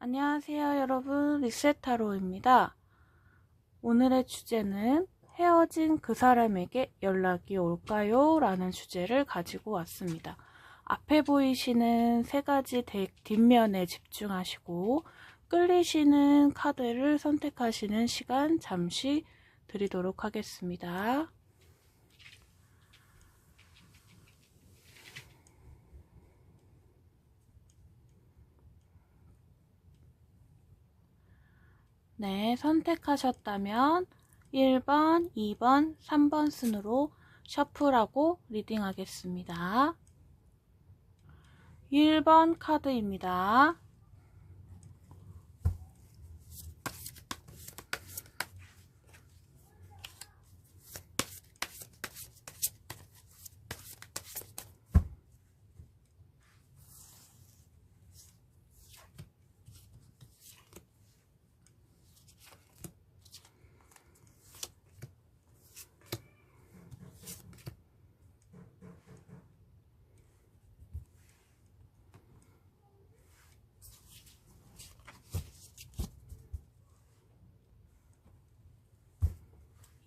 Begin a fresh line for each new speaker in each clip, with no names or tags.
안녕하세요 여러분 리셋타로입니다. 오늘의 주제는 헤어진 그 사람에게 연락이 올까요? 라는 주제를 가지고 왔습니다. 앞에 보이시는 세 가지 덱 뒷면에 집중하시고 끌리시는 카드를 선택하시는 시간 잠시 드리도록 하겠습니다. 네, 선택하셨다면 1번, 2번, 3번 순으로 셔플하고 리딩하겠습니다. 1번 카드입니다.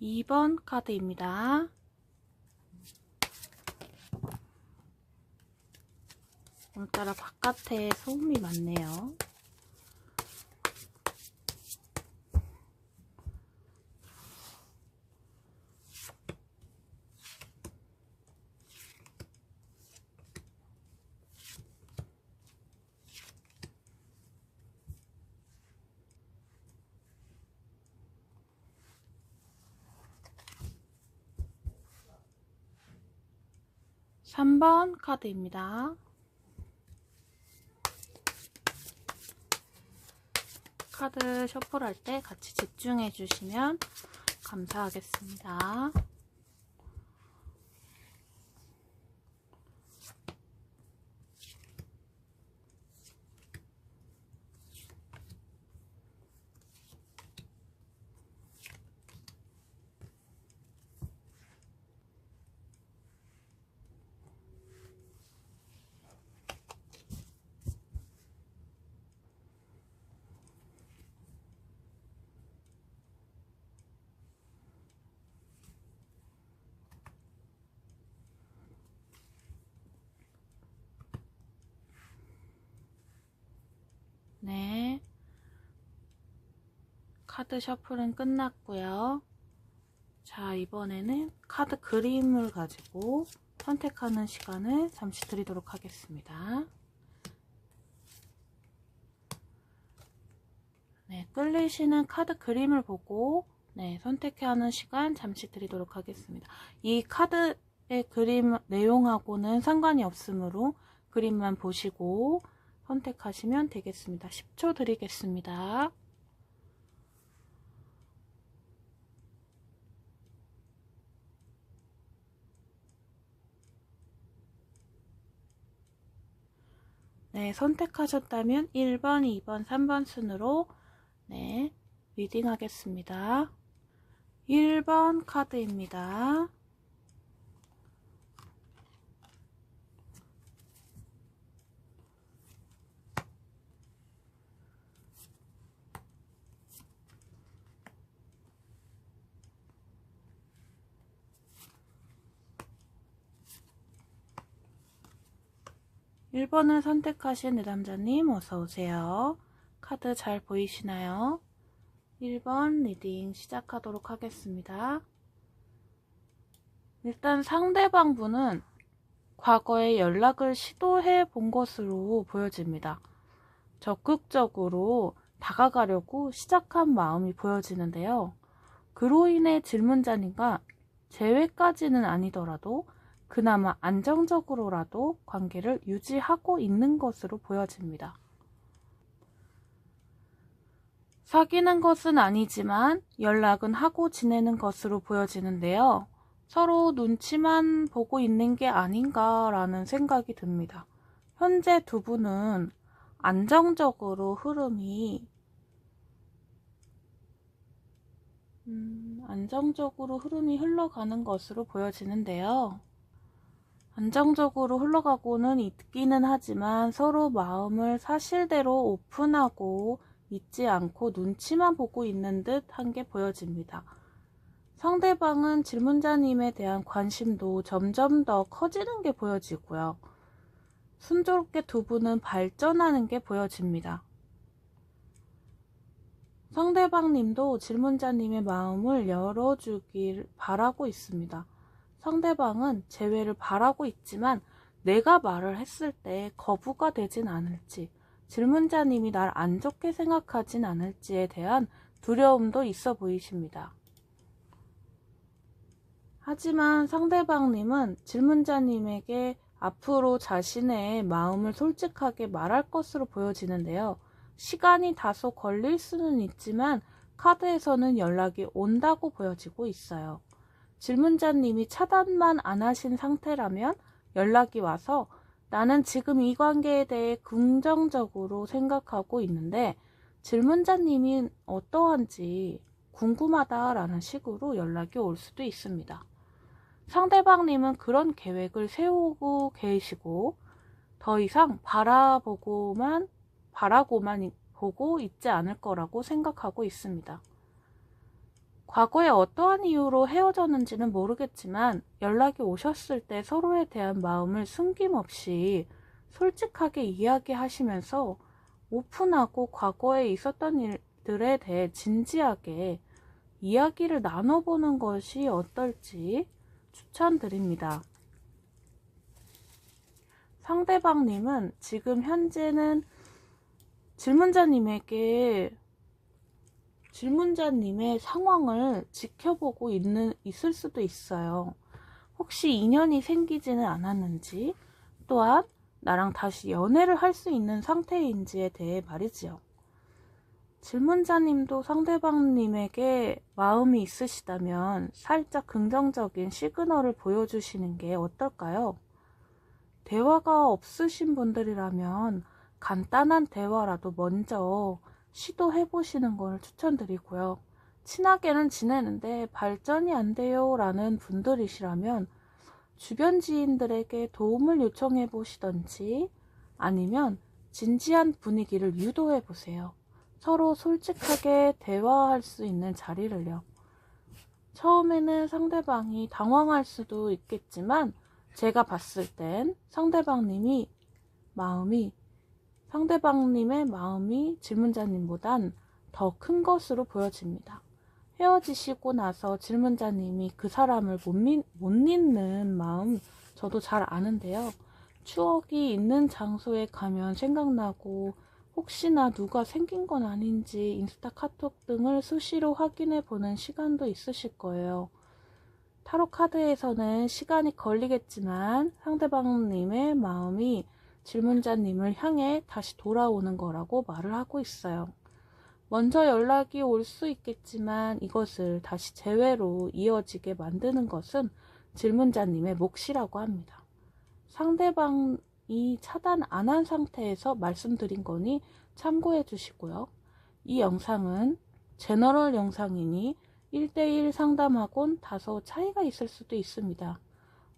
이번 카드입니다. 오늘따라 바깥에 소음이 많네요. 삼번 카드입니다. 카드 셔플할 때 같이 집중해 주시면 감사하겠습니다. 네. 카드 셔플은 끝났고요. 자, 이번에는 카드 그림을 가지고 선택하는 시간을 잠시 드리도록 하겠습니다. 네, 끌리시는 카드 그림을 보고 네, 선택하는 시간 잠시 드리도록 하겠습니다. 이 카드의 그림 내용하고는 상관이 없으므로 그림만 보시고 선택하시면 되겠습니다. 10초 드리겠습니다. 네, 선택하셨다면 1번, 2번, 3번 순으로 네, 리딩 하겠습니다. 1번 카드입니다. 1번을 선택하신 내담자님 어서오세요. 카드 잘 보이시나요? 1번 리딩 시작하도록 하겠습니다. 일단 상대방 분은 과거에 연락을 시도해 본 것으로 보여집니다. 적극적으로 다가가려고 시작한 마음이 보여지는데요. 그로 인해 질문자님과 재회까지는 아니더라도 그나마 안정적으로라도 관계를 유지하고 있는 것으로 보여집니다. 사귀는 것은 아니지만 연락은 하고 지내는 것으로 보여지는데요. 서로 눈치만 보고 있는 게 아닌가라는 생각이 듭니다. 현재 두 분은 안정적으로 흐름이 음, 안정적으로 흐름이 흘러가는 것으로 보여지는데요. 안정적으로 흘러가고는 있기는 하지만 서로 마음을 사실대로 오픈하고 믿지 않고 눈치만 보고 있는 듯 한 게 보여집니다. 상대방은 질문자님에 대한 관심도 점점 더 커지는 게 보여지고요. 순조롭게 두 분은 발전하는 게 보여집니다. 상대방님도 질문자님의 마음을 열어주길 바라고 있습니다. 상대방은 재회를 바라고 있지만 내가 말을 했을 때 거부가 되진 않을지, 질문자님이 날 안 좋게 생각하진 않을지에 대한 두려움도 있어 보이십니다. 하지만 상대방님은 질문자님에게 앞으로 자신의 마음을 솔직하게 말할 것으로 보여지는데요. 시간이 다소 걸릴 수는 있지만 카드에서는 연락이 온다고 보여지고 있어요. 질문자님이 차단만 안 하신 상태라면 연락이 와서 나는 지금 이 관계에 대해 긍정적으로 생각하고 있는데 질문자님이 어떠한지 궁금하다라는 식으로 연락이 올 수도 있습니다. 상대방님은 그런 계획을 세우고 계시고 더 이상 바라보고만 바라고만 보고 있지 않을 거라고 생각하고 있습니다. 과거에 어떠한 이유로 헤어졌는지는 모르겠지만 연락이 오셨을 때 서로에 대한 마음을 숨김없이 솔직하게 이야기하시면서 오픈하고 과거에 있었던 일들에 대해 진지하게 이야기를 나눠보는 것이 어떨지 추천드립니다. 상대방님은 지금 현재는 질문자님에게 질문자님의 상황을 지켜보고 있는, 있을 수도 있어요. 혹시 인연이 생기지는 않았는지, 또한 나랑 다시 연애를 할 수 있는 상태인지에 대해 말이지요. 질문자님도 상대방님에게 마음이 있으시다면 살짝 긍정적인 시그널을 보여주시는 게 어떨까요? 대화가 없으신 분들이라면 간단한 대화라도 먼저 시도해 보시는 걸 추천드리고요. 친하게는 지내는데 발전이 안 돼요 라는 분들이시라면 주변 지인들에게 도움을 요청해 보시던지 아니면 진지한 분위기를 유도해 보세요. 서로 솔직하게 대화할 수 있는 자리를요. 처음에는 상대방이 당황할 수도 있겠지만 제가 봤을 땐 상대방님이 마음이 상대방님의 마음이 질문자님보단 더 큰 것으로 보여집니다. 헤어지시고 나서 질문자님이 그 사람을 못, 믿, 못 잊는 마음 저도 잘 아는데요. 추억이 있는 장소에 가면 생각나고 혹시나 누가 생긴 건 아닌지 인스타 카톡 등을 수시로 확인해 보는 시간도 있으실 거예요. 타로 카드에서는 시간이 걸리겠지만 상대방님의 마음이 질문자님을 향해 다시 돌아오는 거라고 말을 하고 있어요. 먼저 연락이 올 수 있겠지만 이것을 다시 재회로 이어지게 만드는 것은 질문자님의 몫이라고 합니다. 상대방이 차단 안 한 상태에서 말씀드린 거니 참고해 주시고요. 이 영상은 제너럴 영상이니 1대1 상담하곤 다소 차이가 있을 수도 있습니다.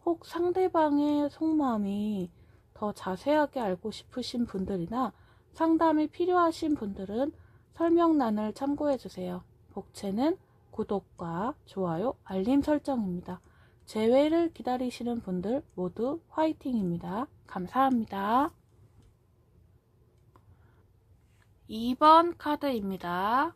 혹 상대방의 속마음이 더 자세하게 알고 싶으신 분들이나 상담이 필요하신 분들은 설명란을 참고해 주세요. 복채는 구독과 좋아요, 알림 설정입니다. 재회를 기다리시는 분들 모두 화이팅입니다. 감사합니다. 2번 카드입니다.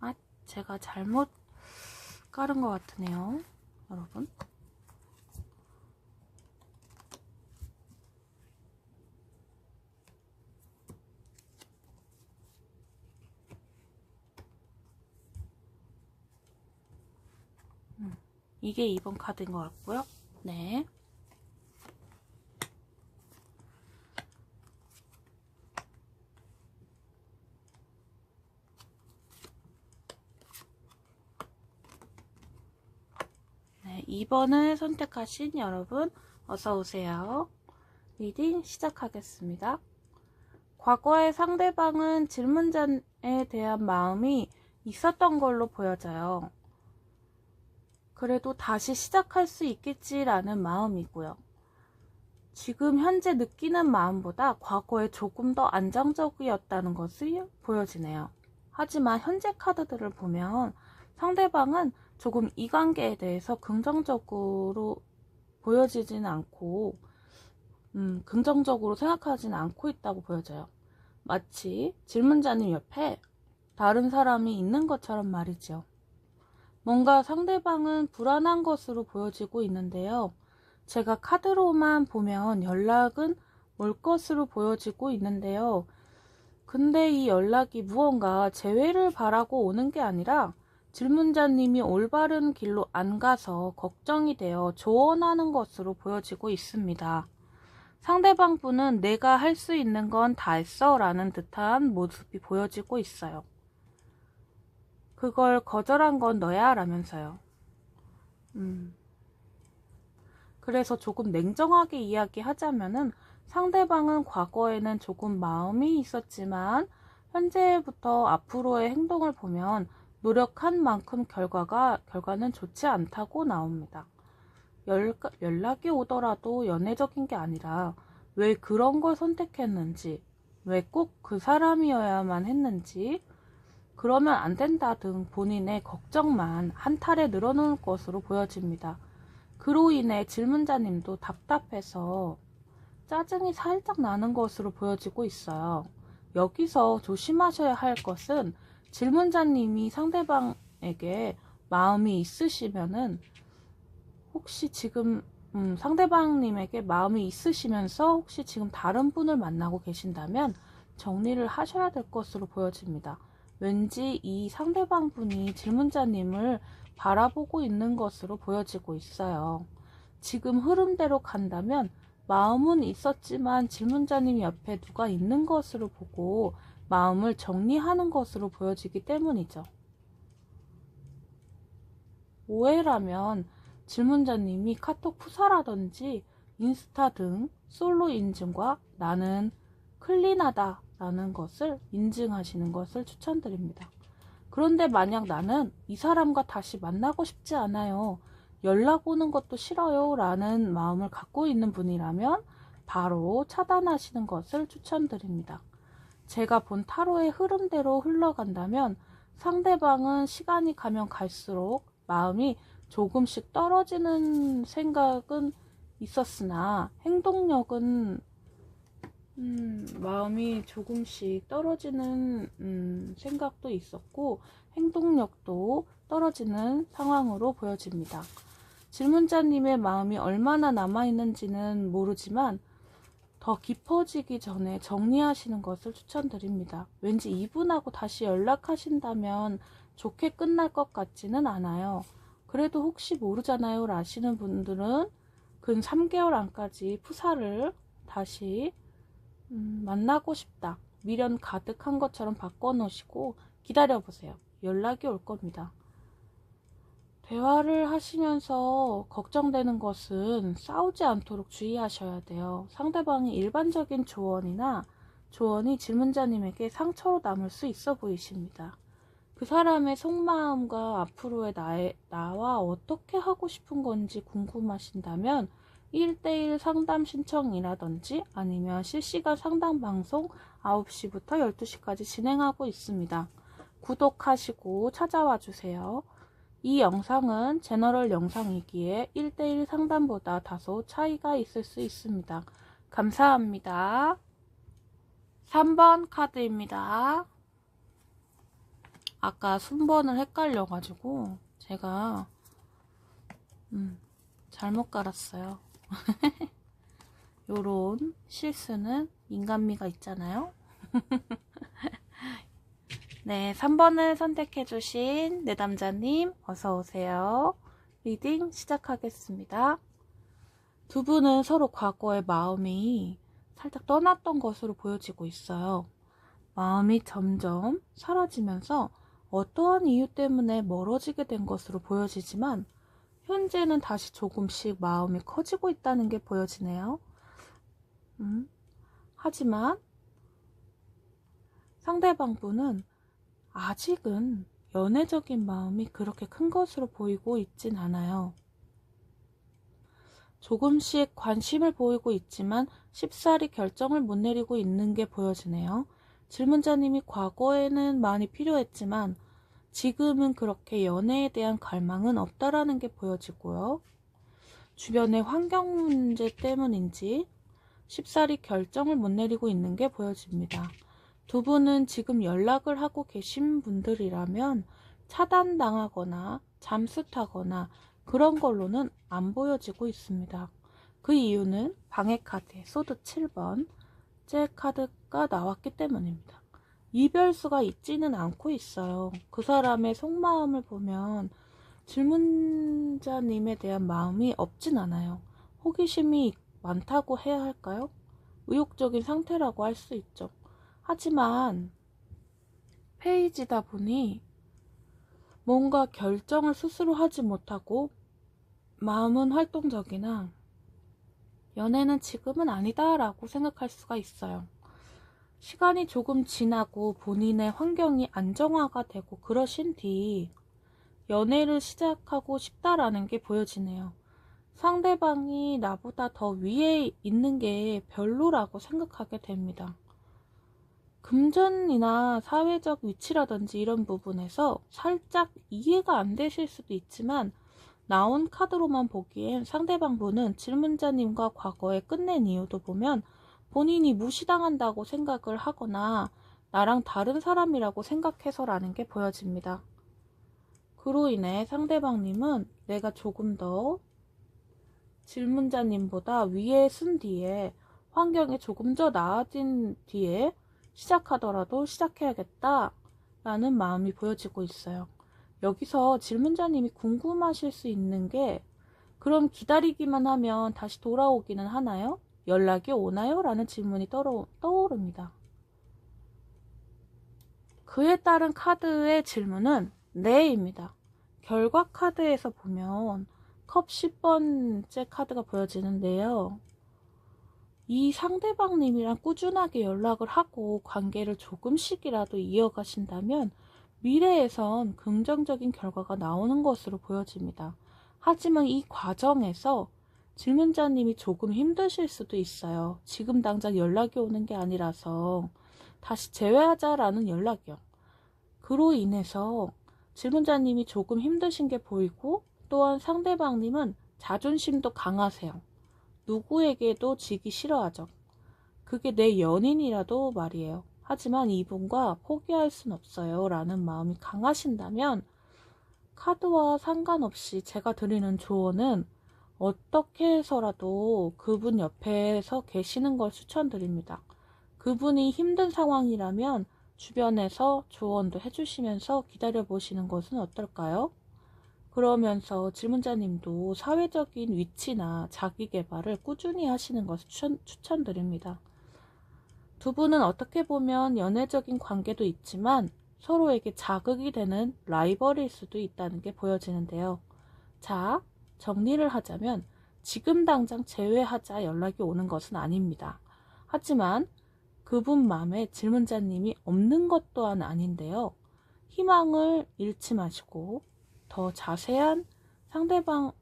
아, 제가 잘못 깔은 것 같으네요. 여러분. 음, 이게 2번 카드인 것 같고요. 네. 2번을 선택하신 여러분 어서 오세요. 리딩 시작하겠습니다. 과거의 상대방은 질문자에 대한 마음이 있었던 걸로 보여져요. 그래도 다시 시작할 수 있겠지라는 마음이고요. 지금 현재 느끼는 마음보다 과거에 조금 더 안정적이었다는 것이 보여지네요. 하지만 현재 카드들을 보면 상대방은 조금 이 관계에 대해서 긍정적으로 보여지지는 않고, 음, 긍정적으로 생각하지는 않고 있다고 보여져요. 마치 질문자님 옆에 다른 사람이 있는 것처럼 말이죠. 뭔가 상대방은 불안한 것으로 보여지고 있는데요. 제가 카드로만 보면 연락은 올 것으로 보여지고 있는데요. 근데 이 연락이 무언가 재회를 바라고 오는 게 아니라 질문자님이 올바른 길로 안 가서 걱정이 되어 조언하는 것으로 보여지고 있습니다. 상대방 분은 내가 할 수 있는 건 다 했어 라는 듯한 모습이 보여지고 있어요. 그걸 거절한 건 너야 라면서요. 음. 그래서 조금 냉정하게 이야기하자면은 상대방은 과거에는 조금 마음이 있었지만 현재부터 앞으로의 행동을 보면 노력한 만큼 결과가 결과는 좋지 않다고 나옵니다. 열, 연락이 오더라도 연애적인 게 아니라 왜 그런 걸 선택했는지, 왜 꼭 그 사람이어야만 했는지, 그러면 안 된다 등 본인의 걱정만 한탈에 늘어놓을 것으로 보여집니다. 그로 인해 질문자님도 답답해서 짜증이 살짝 나는 것으로 보여지고 있어요. 여기서 조심하셔야 할 것은 질문자님이 상대방에게 마음이 있으시면은 혹시 지금 음, 상대방님에게 마음이 있으시면서 혹시 지금 다른 분을 만나고 계신다면 정리를 하셔야 될 것으로 보여집니다. 왠지 이 상대방 분이 질문자님을 바라보고 있는 것으로 보여지고 있어요. 지금 흐름대로 간다면 마음은 있었지만 질문자님 옆에 누가 있는 것으로 보고 마음을 정리하는 것으로 보여지기 때문이죠. 오해라면 질문자님이 카톡 푸사라든지 인스타 등 솔로 인증과 나는 클린하다 라는 것을 인증하시는 것을 추천드립니다. 그런데 만약 나는 이 사람과 다시 만나고 싶지 않아요. 연락 오는 것도 싫어요. 라는 마음을 갖고 있는 분이라면 바로 차단하시는 것을 추천드립니다. 제가 본 타로의 흐름대로 흘러간다면 상대방은 시간이 가면 갈수록 마음이 조금씩 떨어지는 생각은 있었으나 행동력은 음, 마음이 조금씩 떨어지는 음, 생각도 있었고 행동력도 떨어지는 상황으로 보여집니다. 질문자님의 마음이 얼마나 남아있는지는 모르지만 더 깊어지기 전에 정리하시는 것을 추천드립니다. 왠지 이분하고 다시 연락하신다면 좋게 끝날 것 같지는 않아요. 그래도 혹시 모르잖아요 라시는 분들은 근 3개월 안까지 푸사를 다시 음, 만나고 싶다. 미련 가득한 것처럼 바꿔놓으시고 기다려보세요. 연락이 올 겁니다. 대화를 하시면서 걱정되는 것은 싸우지 않도록 주의하셔야 돼요. 상대방이 일반적인 조언이나 조언이 질문자님에게 상처로 남을 수 있어 보이십니다. 그 사람의 속마음과 앞으로의 나의, 나와 어떻게 하고 싶은 건지 궁금하신다면 1대1 상담 신청이라든지 아니면 실시간 상담 방송 9시부터 12시까지 진행하고 있습니다. 구독하시고 찾아와 주세요. 이 영상은 제너럴 영상이기에 1대1 상담보다 다소 차이가 있을 수 있습니다. 감사합니다. 3번 카드입니다. 아까 순번을 헷갈려가지고 제가 음, 잘못 깔았어요. 요런 실수는 인간미가 있잖아요. 네, 3번을 선택해주신 내담자님, 어서오세요. 리딩 시작하겠습니다. 두 분은 서로 과거의 마음이 살짝 떠났던 것으로 보여지고 있어요. 마음이 점점 사라지면서 어떠한 이유 때문에 멀어지게 된 것으로 보여지지만 현재는 다시 조금씩 마음이 커지고 있다는 게 보여지네요. 음, 하지만 상대방 분은 아직은 연애적인 마음이 그렇게 큰 것으로 보이고 있진 않아요. 조금씩 관심을 보이고 있지만 쉽사리 결정을 못 내리고 있는 게 보여지네요. 질문자님이 과거에는 많이 필요했지만 지금은 그렇게 연애에 대한 갈망은 없다라는 게 보여지고요. 주변의 환경 문제 때문인지 쉽사리 결정을 못 내리고 있는 게 보여집니다. 두 분은 지금 연락을 하고 계신 분들이라면 차단당하거나 잠수 타거나 그런 걸로는 안 보여지고 있습니다. 그 이유는 방해 카드에 소드 7번 째 카드가 나왔기 때문입니다. 이별수가 있지는 않고 있어요. 그 사람의 속마음을 보면 질문자님에 대한 마음이 없진 않아요. 호기심이 많다고 해야 할까요? 의욕적인 상태라고 할 수 있죠. 하지만 페이지다 보니 뭔가 결정을 스스로 하지 못하고 마음은 활동적이나 연애는 지금은 아니다라고 생각할 수가 있어요. 시간이 조금 지나고 본인의 환경이 안정화가 되고 그러신 뒤 연애를 시작하고 싶다라는 게 보여지네요. 상대방이 나보다 더 위에 있는 게 별로라고 생각하게 됩니다. 금전이나 사회적 위치라든지 이런 부분에서 살짝 이해가 안 되실 수도 있지만 나온 카드로만 보기엔 상대방 분은 질문자님과 과거에 끝낸 이유도 보면 본인이 무시당한다고 생각을 하거나 나랑 다른 사람이라고 생각해서라는 게 보여집니다. 그로 인해 상대방님은 내가 조금 더 질문자님보다 위에 쓴 뒤에 환경이 조금 더 나아진 뒤에 시작하더라도 시작해야겠다 라는 마음이 보여지고 있어요. 여기서 질문자님이 궁금하실 수 있는 게 그럼 기다리기만 하면 다시 돌아오기는 하나요? 연락이 오나요? 라는 질문이 떠오릅니다. 그에 따른 카드의 질문은 네입니다. 결과 카드에서 보면 컵 10번째 카드가 보여지는데요. 이 상대방님이랑 꾸준하게 연락을 하고 관계를 조금씩이라도 이어가신다면 미래에선 긍정적인 결과가 나오는 것으로 보여집니다. 하지만 이 과정에서 질문자님이 조금 힘드실 수도 있어요. 지금 당장 연락이 오는 게 아니라서 다시 재회하자라는 연락이요. 그로 인해서 질문자님이 조금 힘드신 게 보이고 또한 상대방님은 자존심도 강하세요. 누구에게도 지기 싫어하죠. 그게 내 연인이라도 말이에요. 하지만 이분과 포기할 순 없어요. 라는 마음이 강하신다면 카드와 상관없이 제가 드리는 조언은 어떻게 해서라도 그분 옆에서 계시는 걸 추천드립니다. 그분이 힘든 상황이라면 주변에서 조언도 해주시면서 기다려보시는 것은 어떨까요? 그러면서 질문자님도 사회적인 위치나 자기 개발을 꾸준히 하시는 것을 추천, 추천드립니다. 두 분은 어떻게 보면 연애적인 관계도 있지만 서로에게 자극이 되는 라이벌일 수도 있다는 게 보여지는데요. 자, 정리를 하자면 지금 당장 제외하자 연락이 오는 것은 아닙니다. 하지만 그분 마음에 질문자님이 없는 것 또한 아닌데요. 희망을 잃지 마시고 더 자세한 상대방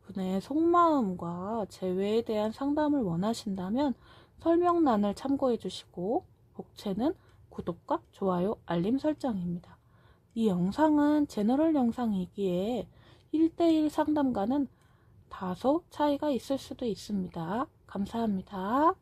분의 속마음과 재회에 대한 상담을 원하신다면 설명란을 참고해 주시고 복채는 구독과 좋아요, 알림 설정입니다. 이 영상은 제너럴 영상이기에 1대1 상담과는 다소 차이가 있을 수도 있습니다. 감사합니다.